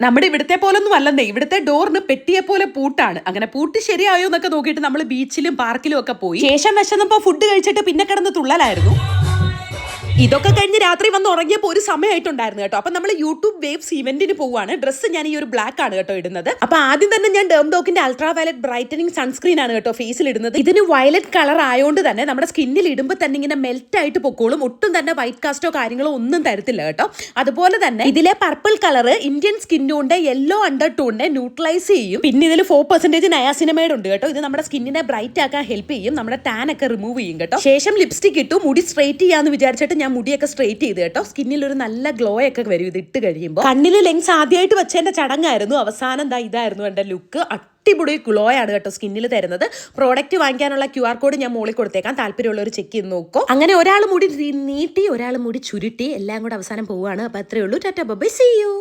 നമ്മുടെ ഇവിടുത്തെ പോലൊന്നും അല്ലെന്നേ. ഇവിടുത്തെ ഡോറിന് പെട്ടിയെ പോലെ പൂട്ടാണ്. അങ്ങനെ പൂട്ട് ശരിയായോ എന്നൊക്കെ നോക്കിയിട്ട് നമ്മൾ ബീച്ചിലും പാർക്കിലും ഒക്കെ പോയി ശേഷം വിശന്നപ്പോ ഫുഡ് കഴിച്ചിട്ട് പിന്നെ കിടന്ന് തുള്ളലായിരുന്നു. ഇതൊക്കെ കഴിഞ്ഞ് രാത്രി വന്ന് ഉറങ്ങിയപ്പോൾ ഒരു സമയമായിട്ടുണ്ടായിരുന്നു കേട്ടോ. അപ്പൊ നമ്മൾ യൂട്യൂബ് വേവ്സ് ഇവന്റിന് പോവാണ്. ഡ്രസ്സ് ഞാൻ ഈ ഒരു ബ്ലാക്ക് ആണ് കേട്ടോ ഇടുന്നത്. അപ്പൊ ആദ്യം തന്നെ ഞാൻ ഡേം ഡോക്കിന്റെ അൾട്രാ വയലറ്റ് ബ്രൈറ്റനിങ് സൺസ്ക്രീൻ ആണ് കേട്ടോ ഫേസിൽ ഇടുന്നത്. ഇതിന് വയലറ്റ് കളർ ആയതുകൊണ്ട് തന്നെ നമ്മുടെ സ്കിന്നിൽ ഇടുമ്പോൾ തന്നെ ഇങ്ങനെ മെൽറ്റ് ആയിട്ട് പൊക്കോളും. ഒട്ടും തന്നെ വൈറ്റ് കാസ്റ്റോ കാര്യങ്ങളോ ഒന്നും തരത്തില്ല കേട്ടോ. അതുപോലെ തന്നെ ഇതിലെ പർപ്പിൾ കളർ ഇന്ത്യൻ സ്കിന്നോണ്ട് യെല്ലോ അണ്ടർ ടൂണിനെ ന്യൂട്രലൈസ് ചെയ്യും. പിന്നെ ഇതിൽ ഫോർ പെർസെന്റേജ് നയാസിനമേഡ് ഉണ്ട് കേട്ടോ. ഇത് നമ്മുടെ സ്കിന്നിനെ ബ്രൈറ്റ് ആക്കാൻ ഹെൽപ്പ് ചെയ്യും. നമ്മുടെ ടാൻ ഒക്കെ റിമൂവ് ചെയ്യും കേട്ടോ. ശേഷം ലിപ്സ്റ്റിക് ഇട്ടു മുടി സ്ട്രേറ്റ് ചെയ്യാന്ന് വിചാരിച്ചിട്ട് മുടിയൊക്കെ സ്ട്രൈറ്റ് ചെയ്ത് കേട്ടോ. സ്കിന്നിൽ ഒരു നല്ല ഗ്ലോ ഒക്കെ വരും. ഇത് ഇട്ട് കഴിയുമ്പോൾ കണ്ണിൽ ലെങ്സ് ആദ്യമായിട്ട് വെച്ചതിന്റെ ചടങ്ങായിരുന്നു. അവസാനം എന്താ ഇതായിരുന്നു എന്റെ ലുക്ക് അടിപൊളി ഗ്ലോ ആണ് കേട്ടോ സ്കിന്നിൽ തരുന്നത്. പ്രോഡക്റ്റ് വാങ്ങിക്കാനുള്ള ക്യു ആർ കോഡ് ഞാൻ മോളിൽ കൊടുത്തേക്കാം. താല്പര്യമുള്ളവർ ചെക്ക് ചെയ്ത് നോക്കൂ. അങ്ങനെ ഒരാൾ മുടി നീട്ടി ഒരാൾ മുടി ചുരുട്ടി എല്ലാം കൂടെ അവസാനം പോവുകയാണ് അപ്പൊ അത്രയേ ഉള്ളൂ. Tata by C U